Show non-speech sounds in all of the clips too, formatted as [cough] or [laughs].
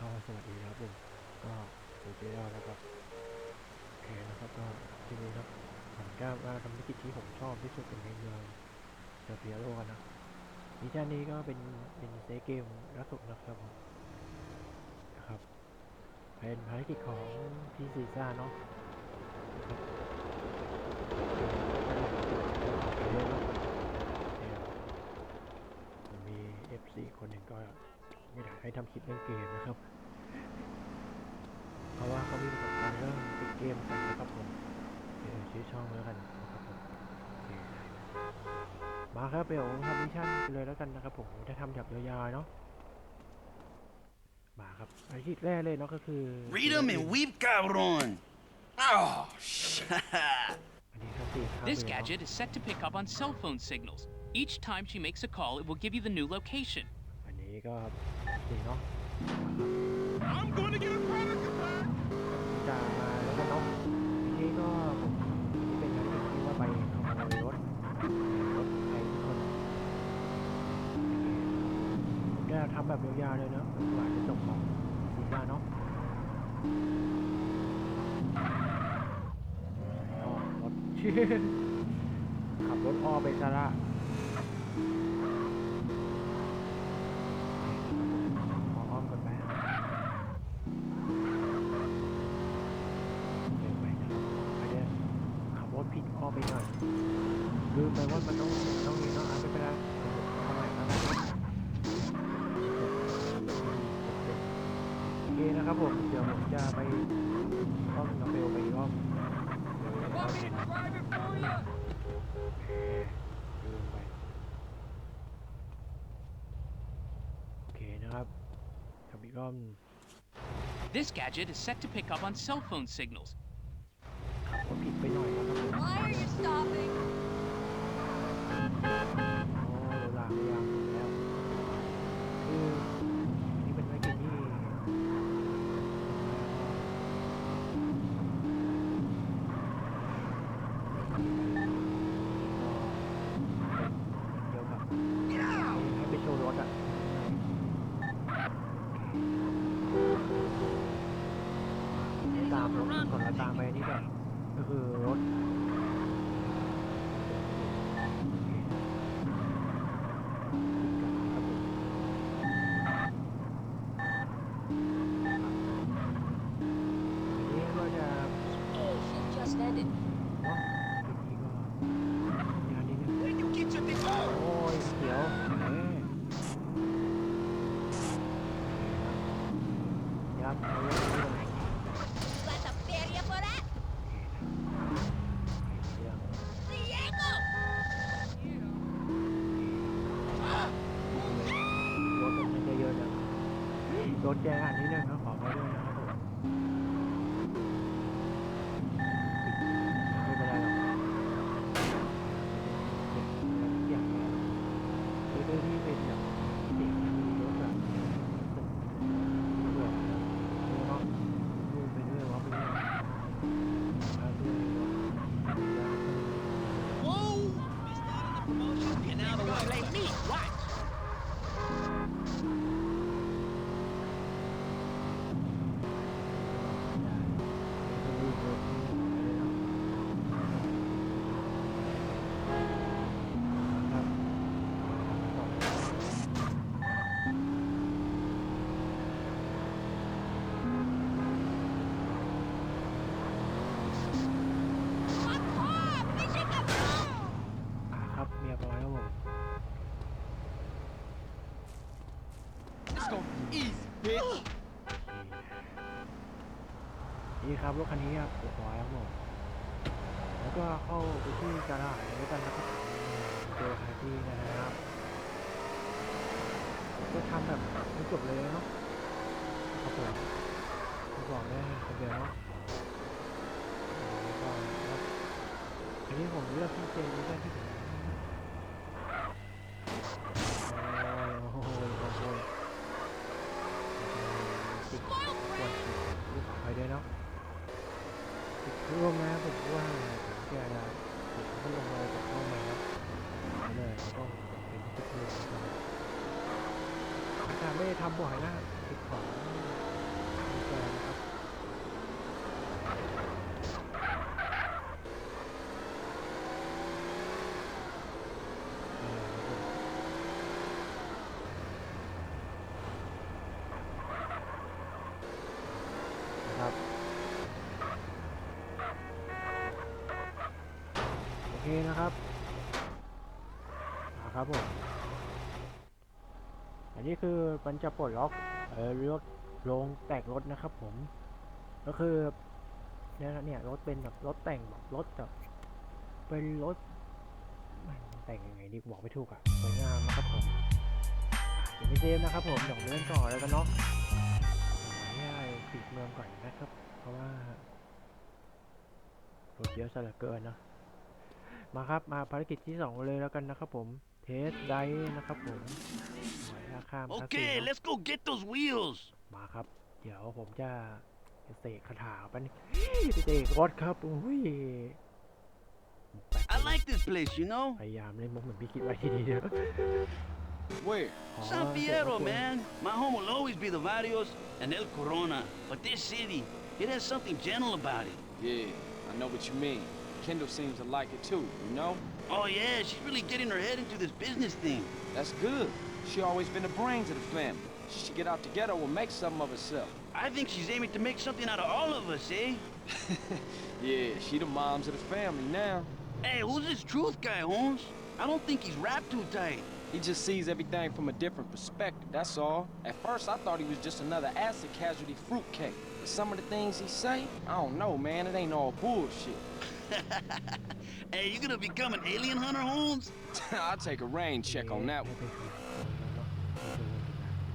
ก็สวัสดีครับผมก็ผมเจด้านะครับโอเคนะครับก็ทีนี้นะผมจะมาทำธุรกิจที่ผมชอบที่สุดในเมืองเซอร์เปียโลกนะมิชชั่นนี้ก็เป็นเป็นเซเกมล่าสุดนะครับผมนะครับเป็นภารกิจของพี่ซีซ่าเนาะนะครับเนี่ยมันมี FC คนหนึ่งก็ไม่อยากให้ทำคลิปเล่นเกมนะครับ ราะว่าเขามีประสบการณ์เรื่องติดเกมกันนะครับผมเดี๋ยวชื่อช่องแล้วกันนะครับผมโอเคได้นะมาครับเดี๋ยวทำมิชชั่นกันเลยแล้วกันนะครับผมจะทำแบบยาวๆเนาะมาครับภารกิจแรกเลยเนาะก็คือ Read 'em and weep, cabrón. Oh, shit. อันนี้ครับสี่ครับ This เลยเนาะ gadget is set to pick up on cell phone signals. Each time she makes a call, it will give you the new location. อันนี้ก็สี่เนาะ I'm gonna get a product ำแบบยาวๆเลยเนาะกว่าจะจบของซีซ่าเนาะรถขับรถอ้อไปซะละขออ้อมก่อนไหม เร็วไปนะครับไม่ได้ขับรถผิดอ้อมไปหน่อยลืมไปว่ามันต้องต้องมีเนาะอะไม่เป็นไรเอาใหม่แล้วกันโอ เคนะครับผม เดี๋ยวผมจะไปอ้อมน้องเบลไปอีกอ้อมโอเคลืมไปโอเคนะครับทำอีกรอบหนึ่ง This gadget is set to pick up on cell phone signals. ขับรถผิดไปหน่อยนะครับผม Why are you stopping? โอ้เวลาไม่ยังแล้ว คืออันนี้เป็นไวกินที่เกี่ยวกับให้ไปโชว์รถอะตามรถก่อนแล้วตามไปนี่แบบก็คือรถ ครับผมทีนี้ก็จะ Hey, shift just ended. เนาะทีนี้ก็งานนี้เนี่ย When you get your thing. Oh! โอ้ยเดี๋ยวเอ๊ะครับเอาเรื่องนี้เลย You got the feria for that? เรื่อง Diego! รถมันจะเยอะนะ รถแจ้งอันนี้นึงนะขอไปด้วยนะครับผมไม่เป็นไรหรอกอย่างเงี้ยคือด้วยที่เป็นแบบเด็กมีรถแบบเบื่อเนาะดูไปด้วยว่าไปด้วยมาด้วยว่า Whoa! Promotion. And now the one blame me. Watch. ครับเรียบร้อยครับผม Let's go easy, bitch. นี่ครับรถคันนี้ครับเรียบร้อยครับผมแล้วก็เข้าไปที่กาลาดด้วยกันนะครับเจอคาที่นะครับก็ทำแบบไม่จบเลยเนาะครับผมผมบอกได้คนเดียวเนาะอันนี้ผมเลือกที่เจนไม่ใช่ที่ผม บ่อยนะติดของนะครับครัโอเคนะครับนะครับผม อันนี้คือมันจะปลดล็อกเออรถโรงแต่งรถนะครับผม ก็คือเนี่ยเนี่ยรถเป็นแบบรถแต่งแบบรถแบบเป็นรถมันแต่งยังไงดีบอกไม่ถูกอะสวยงามนะครับผมอะเดี๋ยวไปเซฟนะครับผมเดี๋ยวเล่นต่อแล้วกันเนาะขออนุญาตปิดเมืองก่อนนะครับ เพราะว่ารถเยอะซะเหลือเกินเนะมาครับมาภารกิจที่สองเลยแล้วกันนะครับผมเทสไดนะครับผมาคามคาสิ Okay, โน let's go get those wheels. มาครับ [gasps] เดี๋ยวผมจะเสกคาถาไปนี่เสกรถครับอุ้ยแปลก I like this place, you know. พยายามเล่นมุกเหมือนพี่คิดไว้ทีเดียว Where? อ๋อ San เสก Fierro, รถ man. My home will always be the Barrios and El Corona. But this city, it has something gentle about it. Yeah, I know what you mean. Kendall seems to like it too, you know? Oh, yeah, she's really getting her head into this business thing. That's good. She always been the brains of the family. She should get out the ghetto and make something of herself. I think she's aiming to make something out of all of us, eh? [laughs] Yeah, she the moms of the family now. Hey, who's this truth guy, Holmes? I don't think he's wrapped too tight. He just sees everything from a different perspective, that's all. At first, I thought he was just another acid casualty fruitcake. But some of the things he say, I don't know, man. It ain't all bullshit. [laughs] hey, you gonna become an alien hunter, Holmes? [laughs] I'll take a rain check on that one.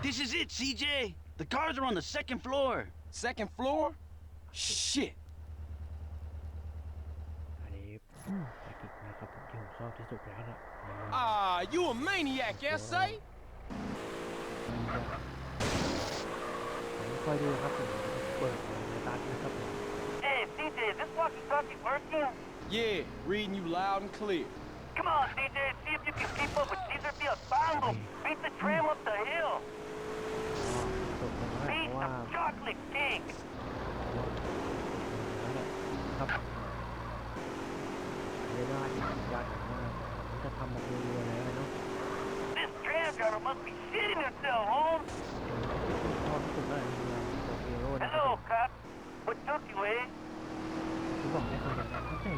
This is it, CJ. The cars are on the second floor. Second floor? Shit. อันนี้อืมภารกิจนะครับผมที่ผมชอบที่สุดแล้วนะในเมือง Ah, you a maniac, yes, say? ผมคอยดูครับผมเปิดในตาร์ทนะครับผม Hey, CJ, is this walkie-talkie working? Yeah, reading you loud and clear. Come on, CJ, see if you can keep up with Caesar Fiaspango. Beat the tram up the hill. click pink. Không. Để đó thì cho chúng ta thăm một người này nó. This transgender must be shitting herself, Holmes. Hello, cop. What took you in? Chú bảo cái thằng này không thể.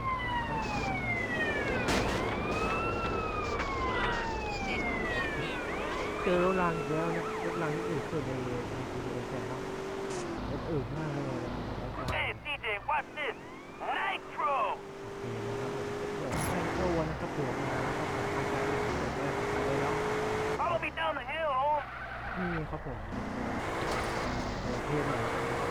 Kêu nó làm gì đó, nó làm những thứ này. อรถรางอีกแล้วนะรถรางที่อื่นสุดในใน GTA แซนเนาะรถอื่นมากเลยนะแล้วก็ Hey, CJ, watch this. Nitro. โอเคนะครับผมเดี๋ยวแจ้งตัวนะครับผมนะครับผมทำการเปิดแจ้งไปแล้ว Follow me down the hill, Holmes. นี่ครับผมโอเคเลยไป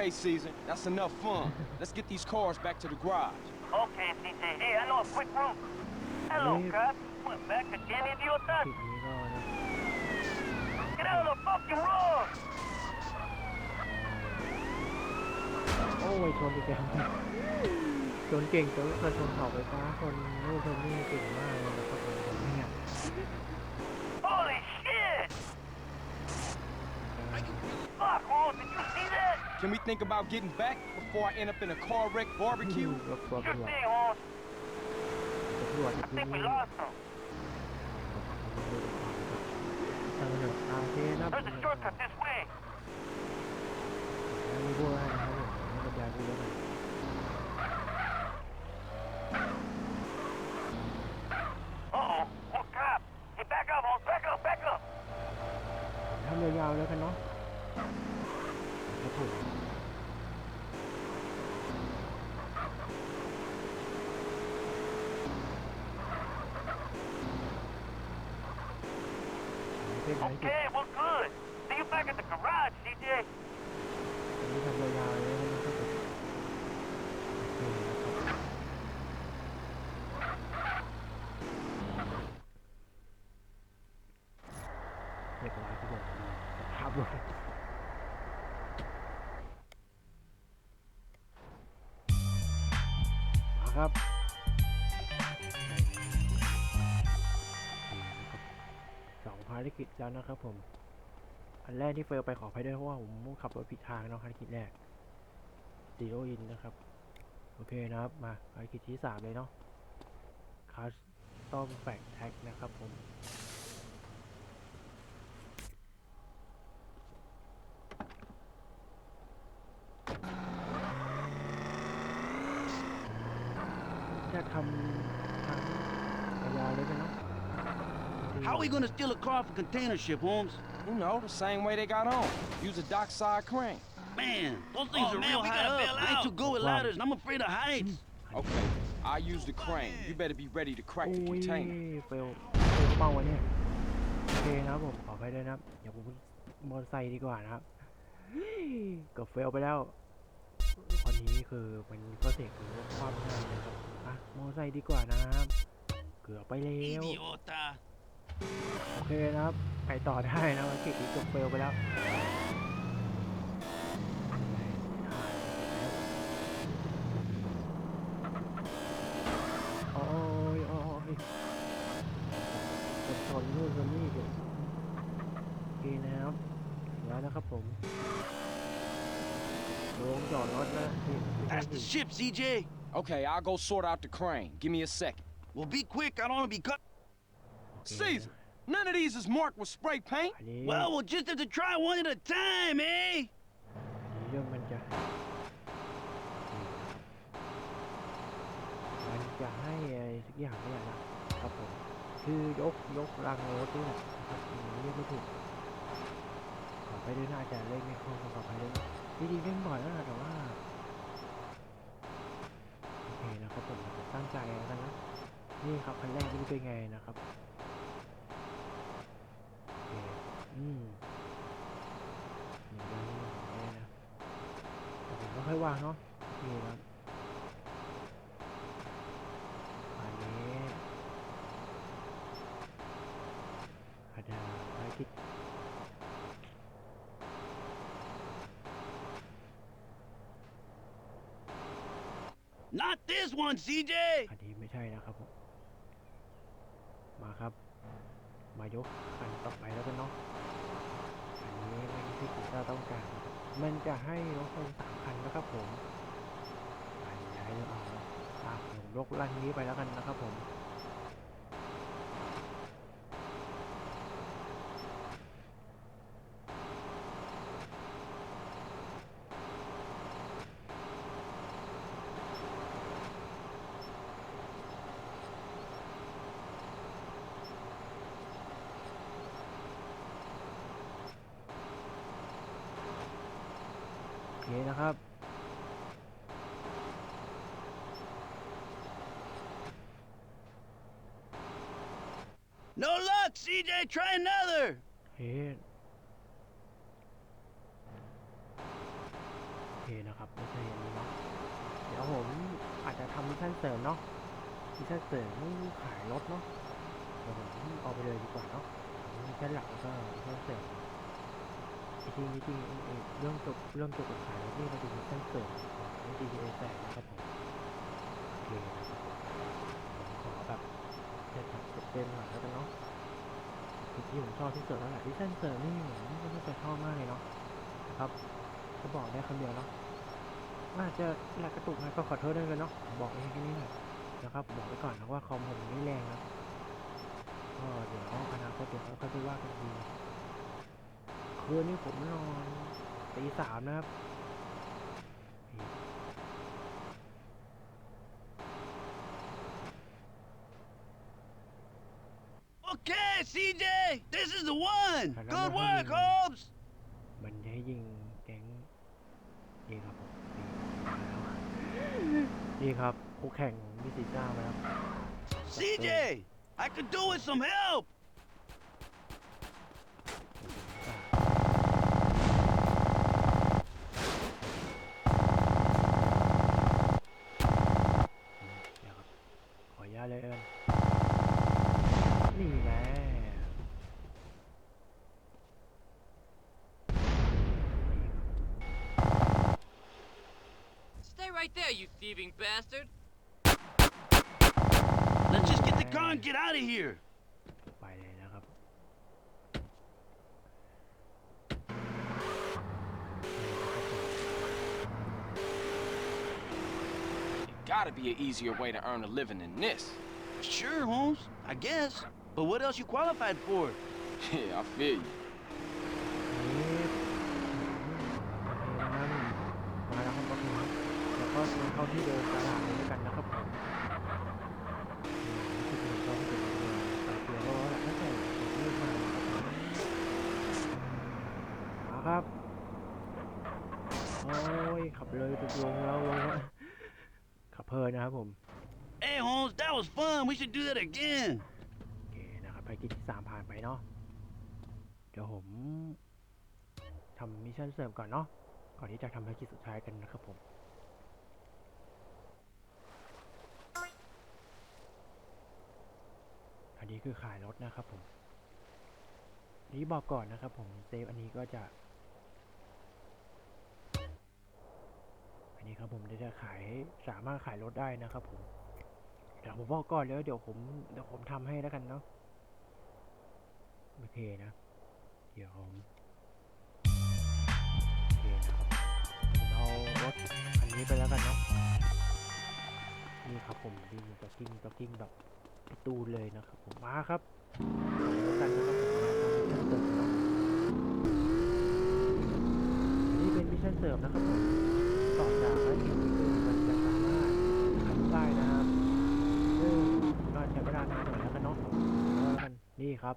Okay, Caesar, that's enough fun. [laughs] Let's get these cars back to the garage. Okay, CJ. Hey, I know a quick route. Hello, Hey. cop. What, back again, idiota? คลิปนี้ก็นะ Get out of the fucking road. โอ้ยชนอีกแล้วชนเก่งแต่ว่าชนเสาไฟฟ้าชนนู่นชนนี่เก่งมากเลยนะครับ Can we think about getting back before I end up in a car wreck barbecue? รถตัวตำ Sure รวจ thing, Holmes. ตำรวจ I ที่ think นี่ we lost him. ตำรวจอาเทนะ There's a shortcut this way. มีบัวให้นะครับผมให้บรรยายพูดแล้วกัน Uh-oh. Oh, cop. Hey, back up, Holmes. Back up, back up. ทำยาวๆแล้วกันเนาะครับผม เป็นไรที่ Okay, we're good. See you back at the garage, CJ. อันนี้ทำยาวๆเลยให้มันเข้าไปโอเคนะครับเรียบร้อยครับผมสภาพรถมาครับารกิจแล้วนะครับผม อันแรกที่เฟลไปขออภัยด้วยเพราะว่าผมขับรถผิดทางเนาะภารกิจแรกซีโรอินนะครับ โอเคนะครับ มาภารกิจที่สามเลยเนาะคัสตอมแฟกแท็กนะครับผม จะทำทั้งระยะเลยไหมเนาะ How are we gonna steal a car from container ship, Holmes? You know, the same way they got on. Use a dockside crane. Man, those things Oh, are man, real we high gotta up. bail I ain't out. too good with Wow. ladders, and I'm afraid of heights. Okay, I use the crane. You better be ready to crack โอ้ the ย container. เฟลเฟลเป้าวะเนี่ยโอเคนะครับผมขอไปด้วยนะครับเดี๋ยวผมมอเตอร์ไซค์ดีกว่านะครับเกับเฟลไปแล้วคนนี้คือมันก็เสียคือความง่ายนะครับอะมอเตอร์ไซค์ดีกว่านะครับเกือบไปแล้ว Idiota. โอเคนะครับ ไปต่อได้นะวันกิจจบเฟลไปแล้วโอ้ยโอ้ยกดชนนู่นชนนี่เดี๋ยวโอเคนะครับถึงแล้วนะครับผมลงจอดรถนะนี่ไม่ใช่ That's the สิ ship, CJ. Okay, I'll go sort out the crane. Give me a second. Well, be quick. I don't want to be cut. โอเค Caesar, none of these is marked with spray paint. อันนี้ Well, we'll just have to try one at a time, eh? อันนี้เรื่องมันจะมันจะให้อะไรสักอย่างเนี่ยนะครับผมคือยกยกรังรถนี่แหละนะครับอืมเรียกไม่ถูกขอไปด้วยน่าจะเล่นไม่คล่องขอไปด้วยจริงๆเล่นบ่อยแล้วนะแต่ว่าโอเคนะครับผมผมตั้งใจแล้วกันนะนี่ครับคันแรกไม่รู้เป็นไงนะครับโอเค อืมหนึ่งเดือนนี้หนึ่งเดือนนะแต่ผมก็ค่อยวางเนาะโอเคครับอันนี้อาจจะภารกิจ Not this one, CJ. อันนี้ไม่ใช่นะครับผม มาครับ มายกคันต่อไปแล้วกันเนาะอัน นี้ไม่ใช่สิ่งที่เราต้องการ มันจะให้รถคนสามคันนะครับผมย้ายเรื่องออกแล้วอะผมยกลันนี้ไปแล้วกันนะครับผม โอเคนะครับ No luck, CJ. Try another. เฮ้โอเคนะครับไม่ใช่อันนี้เนาะเดี๋ยวผมอาจจะทำมิชชั่นเสริมเนาะมิชชั่นเสริมขายรถเนาะเดี๋ยวผมเอาไปเลยดีกว่าเนาะมิชชั่นหลักแล้วก็มิชชั่นเสริมจริงจริงเรื่องจบเรื่องเกี่ยวกับขายรถนี่มันเป็นมิชชั่นเสริมของ GTA แปดนะครับผมโอเคนะครับผมขอแบบเต็มเต็มหน่อยแล้วกันเนาะ สิ่งที่ผมชอบที่สุดแล้วแหละที่เส้นเสริมนี่ผมไม่ใช่อบมากเลยเนาะนะครับก็บอกได้คำเดียวเนาะว่าอาจจะแหลกกระตุกนะก็ขอโทษด้วยกันเนาะบอกเองแค่นี้แหละนะครับ บอกไว้ก่อนนะว่าคอมผมไม่แรงนะก็เดี๋ยวอนาคตเดี๋ยวค่อยไปว่ากันทีคืนนี้ผมนอนตีสามนะครับ Okay, CJ. This is the one. I don't Good know how work, you- Holmes. มันจะให้ยิงแก๊งนี่ครับผมนี่นี่ครับคู่แข่งมิสิจ้ามาแล้ว CJ, I could do with some help. เดี๋ยวครับขออนุญาตเลยเอิญ thieving bastard! Let's just get the car and get out of here! gotta be an easier way to earn a living than this. Sure, Holmes, I guess. But what else you qualified for? [laughs] yeah, I feel you. เดินเข้าที่เดินตลาดเลยด้วยกันนะครับผมนี่คือเดินเข้าที่เดินเลยใส่เกียร์โร่แหละตั้งแต่ผมเริ่มมาครับผมมาครับ โอ้ย ขับเลยไปลงแล้วลงแล้วขับเพลินนะครับผม Hey, Holmes, that was fun. We should do that again. โอเคนะครับภารกิจที่สามผ่านไปเนาะ เดี๋ยวผมทำมิชชั่นเสริมก่อนเนาะ ก่อนที่จะทำภารกิจสุดท้ายกันนะครับผม อันนี้คือขายรถนะครับผมนี่บอกก่อนนะครับผมเซฟอันนี้ก็จะ อันนี้ครับผมจะขายสามารถขายรถได้นะครับผมเดี๋ยวผมบอกก่อนแล้วเดี๋ยวผมเดี๋ยวผมทำให้แล้วกันเนาะโอเคนะ เดี๋ยวผมโอเคนะครับผมเอารถคันนี้ไปแล้วกันเนาะนี่ครับผมวิ่งจ็อกกิ้งจ็อกกิ้งแบบ ประตูเลยนะครับผมมาครับแล้วกันนะครับผมมาทำมิชชั่นเสริมเนาะอันนี้เป็นมิชชั่นเสริมนะครับผมต่อจากภารกิจนี้คือมันจะสามารถทำได้นะครับซึ่งก็ใช้เวลานานหน่อยแล้วกันเนาะเอาแล้วกันนี่ครับ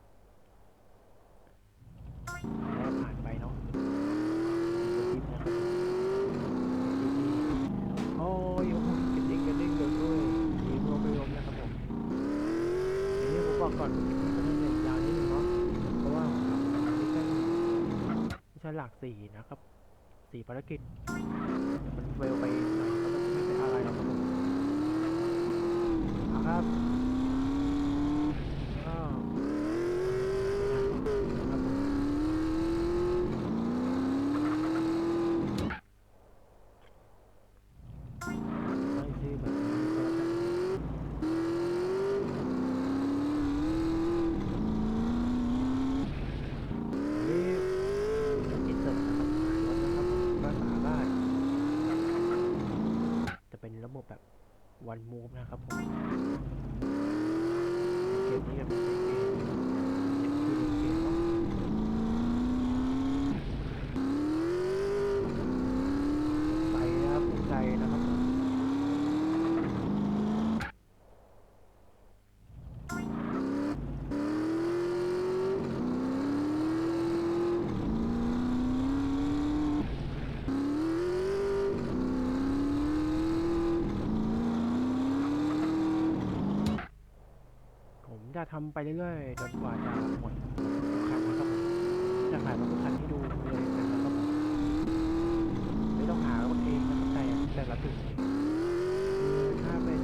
แล้วผ่านไปเนาะดูคลิปนะครับคลิปนี้โอ้ยโอ้ยกระดิ่งกระดิ่งเลยด้วยมีรวมไปรวมนะครับผมอันนี้ผม บอกก่อนคลิปนี้ก็น่าจะยาวนิดนึงเนาะเพราะว่ามทำไม่ใช่ไม่ใช่หลักสี่นะครับสี่ภารกิจมันเวลไปหน่อยก็ไม่เป็นอะไรหรอกครับผม เอาครับก็นะครับผมไม่ชื่อแบบนี้ก็แล้วกันนี่จะกินเสร็จนะครับขายรถนะครับผมก็สามารถจะเป็นระบบแบบ วันมูฟนะครับผม เกมนี้เป็นเกมเกมที่เล่นเกมเนาะไปนะครับภูมิใจนะครับผมผมจะ ทำไปเรื่อยๆจนกว่าจะหมดขันนะครับจะขายมาทุกคันที่ดูเลยนะครับไม่ต้องหารถเองนะครับแต่แต่ละตึกถ้าเป็น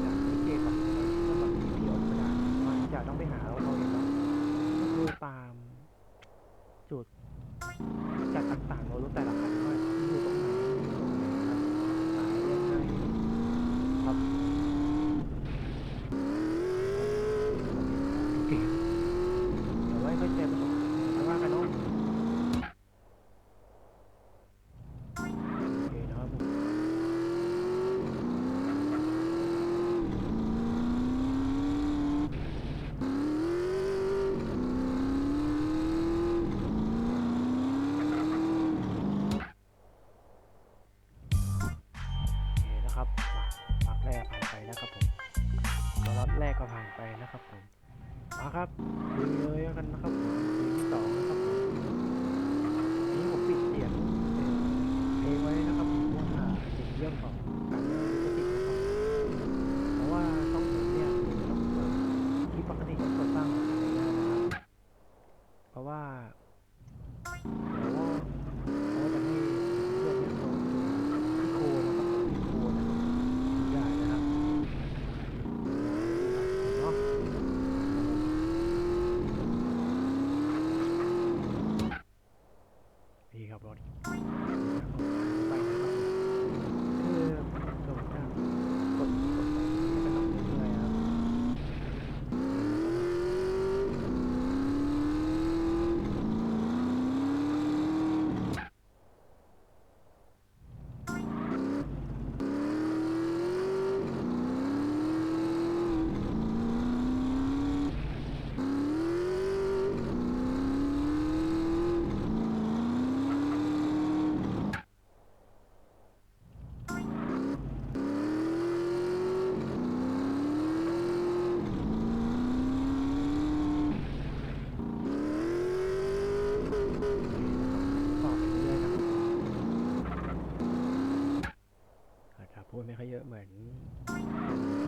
อะเหมือน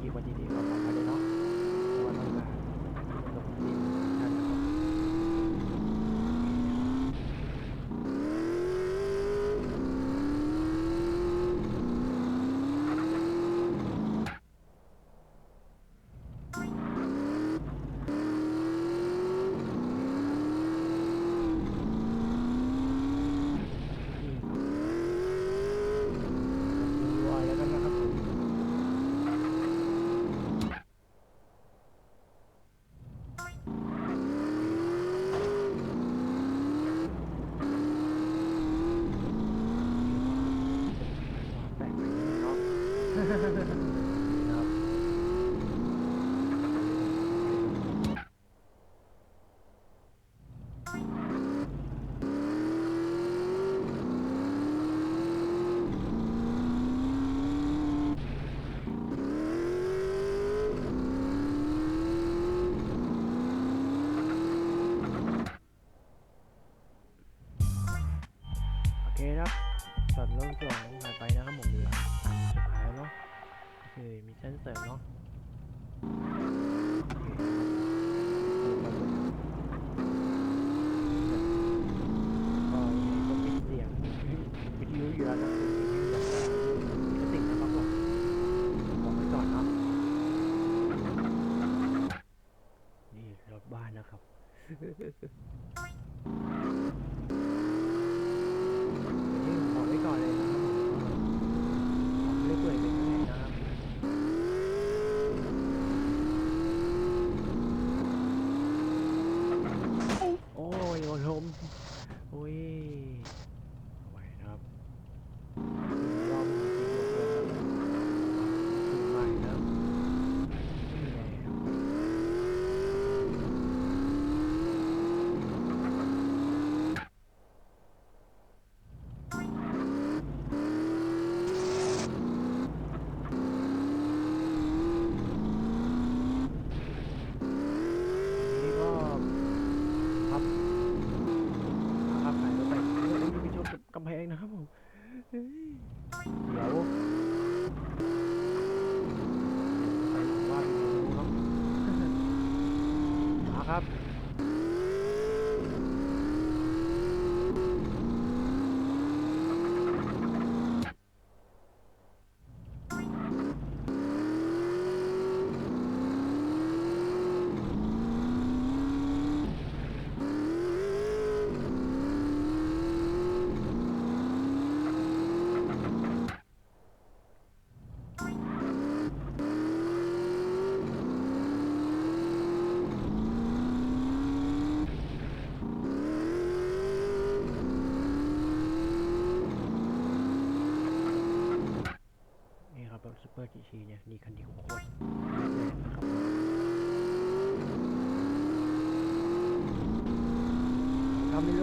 อีกวันดีๆ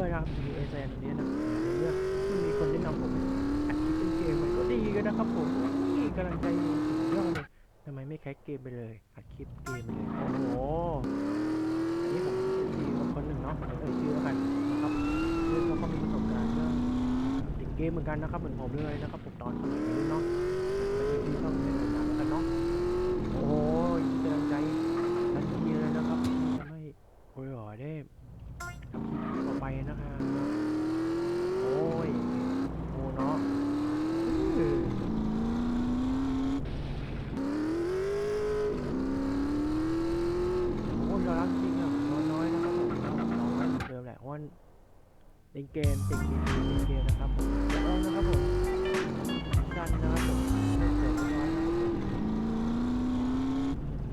นะครับมีเอเซนนี้นะเรื่อยๆมันมีคนแนะนำผมอัดคลิปเป็นเกมมันก็ดีกันนะครับผมนี่กำลังใจดีสุดยอดเลยทำไมไม่แคสเกมไปเลยอัดคลิปเกมไปเลยโอ้โหอันนี้ผมเป็นคนหนึ่งเนาะเดี๋ยวเอ่ยชื่อแล้วกันนะครับเรื่องเขาก็มีประสบการณ์เรื่องติดเกมเหมือนกันนะครับเหมือนผมเลยนะครับผมตอนสมัยนี้เนาะเป็นที่ต้องเล่นหนังกันเนาะโอ้ยกำลังใจทันทีเลยนะครับที่ทำให้โอ้ยหอได้ทำคลิปต่อไปนะครับ โอ้ยโอ้เนาะอื้อโอ้ยยอมรับจริงอะนอนน้อยนะครับผมนอนน้อยเหมือนเดิมแหละเพราะว่า เล่นเกมติดเกมเล่นเกมนะครับผมเดี๋ยวเอานะครับผมกันนะครับผมเสร็จเรียบร้อยนะครับผม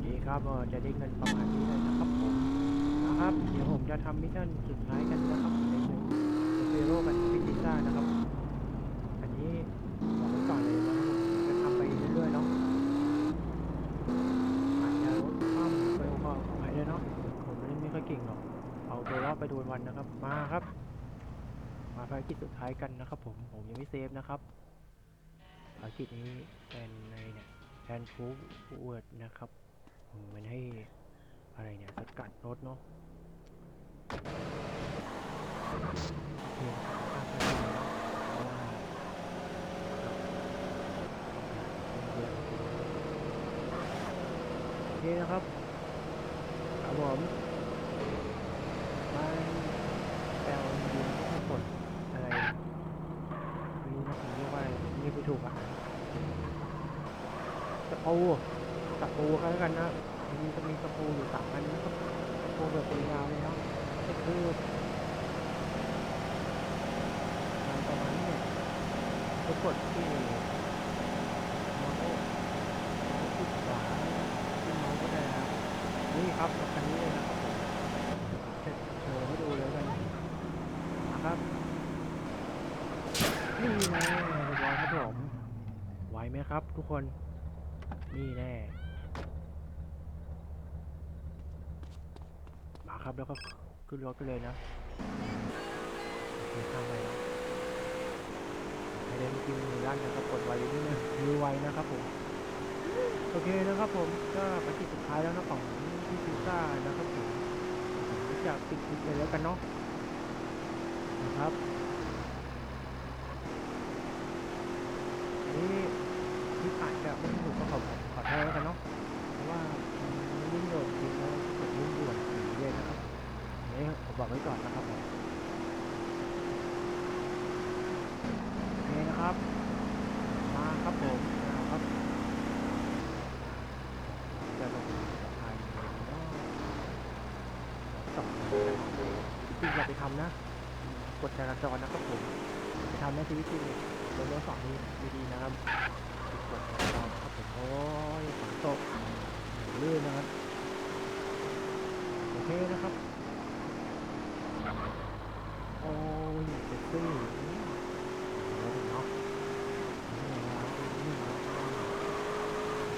ดีครับเอ่อจะได้เงินประมาณนี้เลยนะครับผมนะครับ เดี๋ยวผมจะทำมิชชั่นสุดท้ายกันนะครับในหนึ่งเฟโร่กับพิซซ่านะครับ อันนี้บอกไว้ก่อนเลยนะครับจะทำไปเรื่อยๆเนาะอาจจะลดความเร็วขอให้ด้วยเนาะผมเล่นไม่ค่อยเก่งหรอกเอาตัวรอดไปดูวันนะครับมาครับ ภารกิจสุดท้ายกันนะครับผม ผมยังไม่เซฟนะครับ ภารกิจนี้เป็นในเนี่ยแทนฟูเวิร์ดนะครับอืมมันให้อะไรเนี่ยสกัดรถเนาะโอเคข้ามไปเลยเนาะเพราะว่าโอเคนะครับผมมันแปลว่าดินทั้งหมดอะไรไม่รู้นะผมเรียกว่าอะไรเรียกไม่ถูกอะตะ ปูตะปูกันแล้วกันนะมันจะมีตะปูอยู่สามอันนะครับตะปูแบบยาวเลยนะก็คือนประมาณนี้เนี่ยก็กดที่มาส์เมาส์ที่ขวาที่เมาส์ก็ได้นะครับนี่ครับคันนี้เลยนะครับผมจะโชว์ให้ดูเลยกันนะครับนี่น่เรียบร้อยครับผมไหวไหมครับ ทุกคน นี่แน่มาครับแล้วก็ขึ้นรถกันเลยนะโอเคข้ามไปนะให้เล่นกินมือด้านนะครับกดไว้นิดนึงมือไวนะครับผมโอเคนะครับผมก็ภารกิจสุดท้ายแล้วนะของพี่พิซซ่านะครับผมจะปิดคลิปเลยแล้วกันเนาะนะครับอันนี้คลิปอาจจะไม่สนุกก็ขอ บอกไว้ก่อนนะครับผมโอเคนะครับ มาครับผมนะครับจะลงสะพานเลยนะสองจริงอย่าไปทำนะกฎจราจรนะครับผมไปทำในชีวิตจริงโดนรถสองนี้ดีๆนะครับผิดจราจรครับผมโอ้ยฝนตกลื่นนะครับโอเคนะครับโอ้ยเซ็กซี่เดี๋ยวเนาะ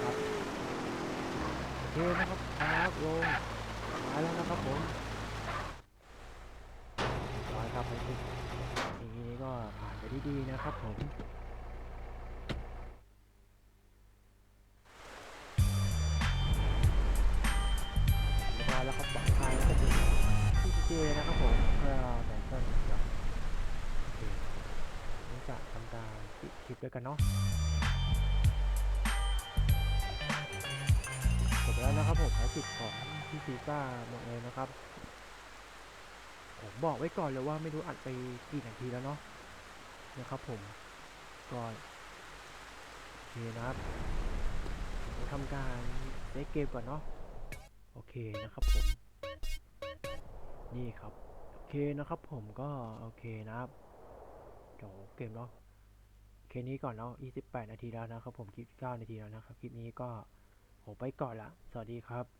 ครับโอเค นะครับครับลงมาแล้วนะครับผมร้อยครับไปที่ทีนี้ก็ผ่านไปด้ดีนะครับผมแล้วครับปลอดภัยแล้วก็ที่เจนะครับผมเพื่อแต่งต้นครับโอเคนี่จะทำการปิดคลิปด้วยกันเนาะ แล้วนะครับผมภารกิจของพี่ซีซ่าหมดเลยนะครับ ผมบอกไว้ก่อนเลยว่าไม่รู้อัดไปกี่นาทีแล้วเนาะนะครับผมก็โอเคนะครับผมทำการเล่นเกมก่อนเนาะโอเคนะครับผม นี่ครับ โอเคนะครับผมก็โอเคนะครับเดี๋ยวเกมเนาะเคนี้ก่อนเนาะ28 นาทีแล้วนะครับผมคลิป9นาทีแล้วนะครับ คลิปนี้ก็ ผมไปก่อนละ สวัสดีครับ